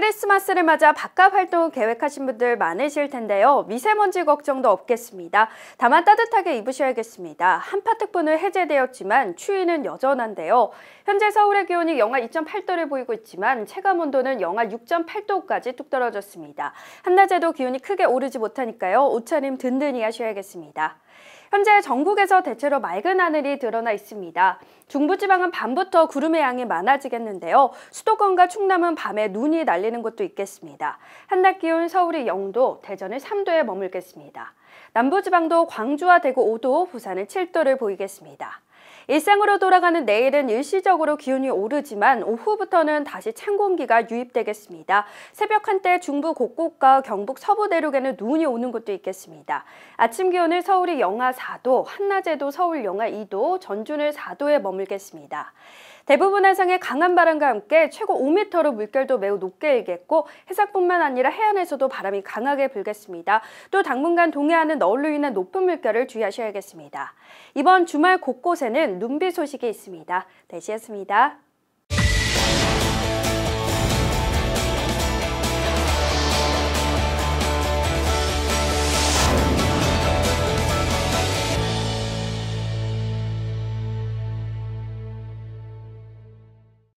크리스마스를 맞아 바깥 활동 계획하신 분들 많으실 텐데요. 미세먼지 걱정도 없겠습니다. 다만 따뜻하게 입으셔야겠습니다. 한파특보는 해제되었지만 추위는 여전한데요. 현재 서울의 기온이 영하 2.8도를 보이고 있지만 체감 온도는 영하 6.8도까지 뚝 떨어졌습니다. 한낮에도 기온이 크게 오르지 못하니까요. 옷차림 든든히 하셔야겠습니다. 현재 전국에서 대체로 맑은 하늘이 드러나 있습니다. 중부지방은 밤부터 구름의 양이 많아지겠는데요. 수도권과 충남은 밤에 눈이 날리는 곳도 있겠습니다. 한낮 기온 서울이 0도, 대전은 3도에 머물겠습니다. 남부지방도 광주와 대구 5도, 부산은 7도를 보이겠습니다. 일상으로 돌아가는 내일은 일시적으로 기온이 오르지만 오후부터는 다시 찬 공기가 유입되겠습니다. 새벽 한때 중부 곳곳과 경북 서부 대륙에는 눈이 오는 곳도 있겠습니다. 아침 기온은 서울이 영하 4도, 한낮에도 서울 영하 2도, 전주는 4도에 머물겠습니다. 대부분 해상에 강한 바람과 함께 최고 5m로 물결도 매우 높게 일겠고 해상뿐만 아니라 해안에서도 바람이 강하게 불겠습니다. 또 당분간 동해안은 너울로 인한 높은 물결을 주의하셔야겠습니다. 이번 주말 곳곳에는 눈비 소식이 있습니다. 대시였습니다.